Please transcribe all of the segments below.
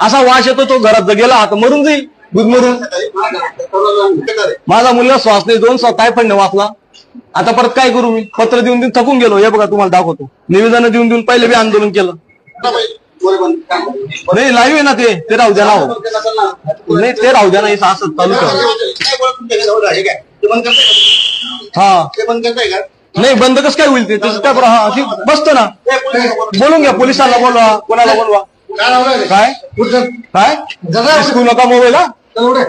असा वास येतो तो घरात गेला आता मरून जाईल. दूध मरून माझा मुलगा श्वास नाही दोन श्वास टायफॉइडने वाचला आता परत काय करू मी? पत्र देऊन देऊन थकून गेलो हे बघा तुम्हाला दाखवतो. निवेदन देऊन देऊन पहिले बी आंदोलन केलं. नाही लाईव्ह आहे ना ते ते राहू द्या नाव नाही ते राहू द्या ना हे असं चालू कर हा नाही बंद कसं काय होईल ते? त्याचं काय हा बसतं ना. बोलून घ्या पोलिसांना बोलवा कोणाला बोलवा. काय काय? शिकू नका मोबाईल हा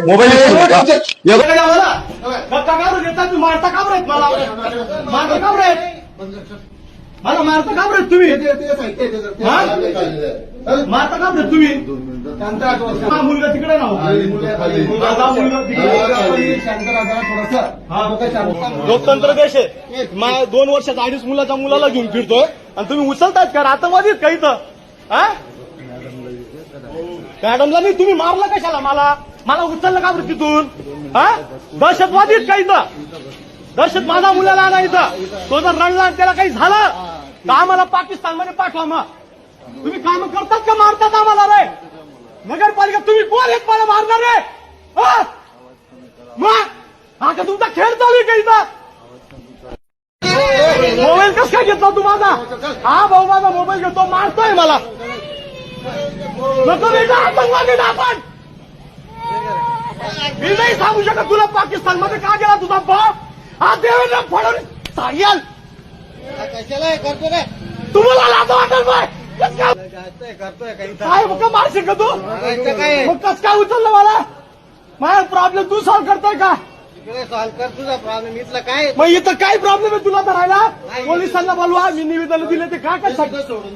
मोबाईल. मारता का बरं मला? मारता का बरं मला मारता का बरं तुम्ही? मारता का बरं तुम्ही? हा मुलगा तिकडे ना हो. माझा मुलगा तिकडे. लोकतंत्र देश आहे. मा- दोन वर्षाचा अडीच मुलाच्या मुलाला घेऊन फिरतोय. आणि तुम्ही उचलतायत का? आतंकवादीत काही तर हा? मॅडमला नाही तुम्ही मारलं कशाला मला? मला उचललं का बरं तिथून? हा? दहशतवादीत काही इथं? दहशत माझा मुलाला आणायचं तो जर रडला त्याला काही झालं तर आम्हाला पाकिस्तानमध्ये पाठवा मग. तुम्ही काम करतात का मारतात आम्हाला रे? नगरपालिका तुम्ही कोण आहेत मला मारणार रे? मग? हा का तुमचा खेळ चालू आहे का इथं? मोबाईल कस काय घेतला तू माझा? हा भाऊ माझा मोबाईल घेतो मारतोय मला. नको बेटा आतंकवादी ना आपण. मी नाही सांगू शकत तुला पाकिस्तानमध्ये का गेला तुझा बाप. हा देवेंद्र फडणवीस सांगेल कशाला करतो काय तुम्हाला लाज वाटेल बाय. करतोय काय मग मारशील का तू? काय? मग कस काय उचललं मला? माझा प्रॉब्लेम तू सॉल्व्ह करतोय का? इकडे सॉल्व कर तुझा प्रॉब्लेम इथला काय मग इथं काय प्रॉब्लेम आहे तुला धरायला पोलिसांना बोलवा. मी निवेदन दिले ते काय काय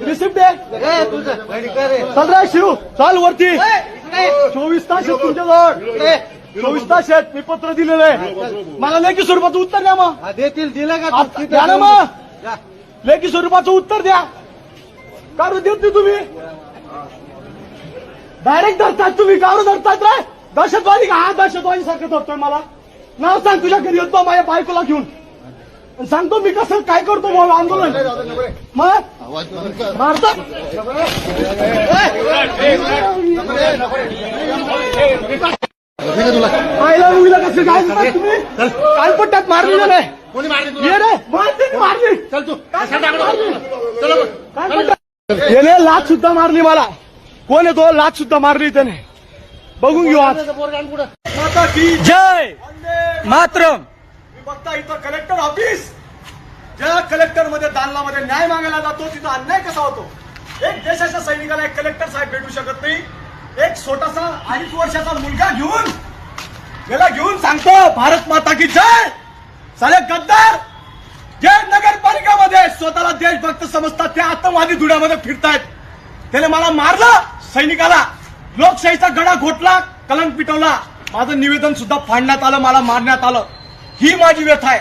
रिसिप्ट आहे ए, तुझं घडी कर रे. चल रे शिव चल वरती. ए, इकडे. चोवीस तास आहेत तुमच्याजवळ इकडे. चोवीस तास आहेत. मी पत्र दिलेलं आहे. मला लेखी स्वरूपाचं उत्तर द्या मग. हा, देतील. दिलं का? आता द्या ना मग. जा. लेखी स्वरूपाचं उत्तर द्या. काढून देत नाही तुम्ही? डायरेक्ट धरतात तुम्ही. काढून धरतात रे. दहशतवादी का? हा दहशतवादी सारखं धरतोय मला. नाव सांग तुझ्या घरी येतो माझ्या बायकोला घेऊन. सांगतो मी कसं काय करतो भाऊ आंदोलन? मग? मारतात पाहिलं मुलीला कसं? काय तुम्ही? काल पट्ट्यात मारली नाही कोणी मारली ये रे मारली मारली. चल तू काय पट्ट्यात याने लाच सुद्धा मारली मला. कोण आहे तो लाच सुद्धा मारली त्याने. बघून घेऊ आज. जय! मात्र मी बघता इथं कलेक्टर ऑफिस ज्या कलेक्टरमध्ये दालनामध्ये न्याय मागायला जातो तिथं अन्याय कसा होतो? एक देशाच्या सैनिकाला एक कलेक्टर साहेब भेटू शकत नाही. एक छोटासा अडीच वर्षाचा मुलगा घेऊन याला घेऊन सांगतो भारत माता की जय! साले गद्दार! जे नगरपालिकामध्ये स्वतःला देशभक्त समजतात त्या आतंकवादी धुड्यामध्ये फिरतायत. त्याने मला मारलं सैनिकाला. लोकशाहीचा गडा घोटला कलंक पिटवला. माझं निवेदन सुद्धा फाडण्यात आलं मला मारण्यात आलं. ही माझी व्यथा आहे.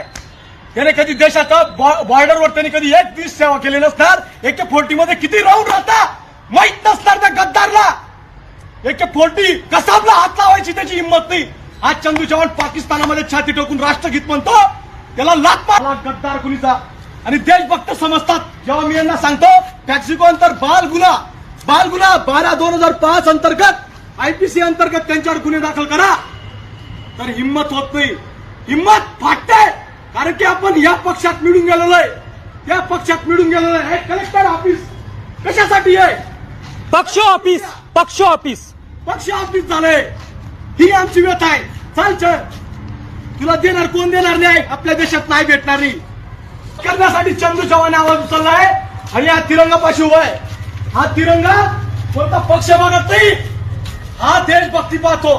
त्याने कधी देशाच्या बॉ- बॉर्डरवर त्यांनी कधी एक दिवस सेवा केली नसणार एके फोर्टी मध्ये किती राऊंड राहता? माहीत नसणार त्या गद्दारला. एके फोर्टी कसाबला हात लावायची त्याची हिंमत नाही. आज चंदू चव्हाण पाकिस्तानामध्ये छाती टोकून राष्ट्रगीत म्हणतो त्याला लात मारला गद्दार कुणीचा? आणि देशभक्त समजतात. जेव्हा मी यांना सांगतो मॅक्सिको अंतर बाल गुन्हा बाल गुन्हा बारा दोन हजार पाच अंतर्गत आयपीसी अंतर्गत त्यांच्यावर गुन्हे दाखल करा. तर हिंमत होत नाही. हिंमत फाटते. कारण की आपण या पक्षात मिळून गेलेलो आहे. त्या पक्षात मिळून गेलेलो आहे. हे कलेक्टर ऑफिस कशासाठी आहे? पक्ष ऑफिस पक्ष ऑफिस. पक्ष ऑफिस झालंय. ही आमची व्यथा आहे. चाल चल. तुला देणार कोण देणार नाही आपल्या देशात नाही भेटणार नाही करण्यासाठी चंदू चव्हाण आवाज उचललाय आणि हा तिरंगापाशी उभा आहे. हा तिरंगा कोणता पक्ष बघत नाही? हा देशभक्ती पाहतो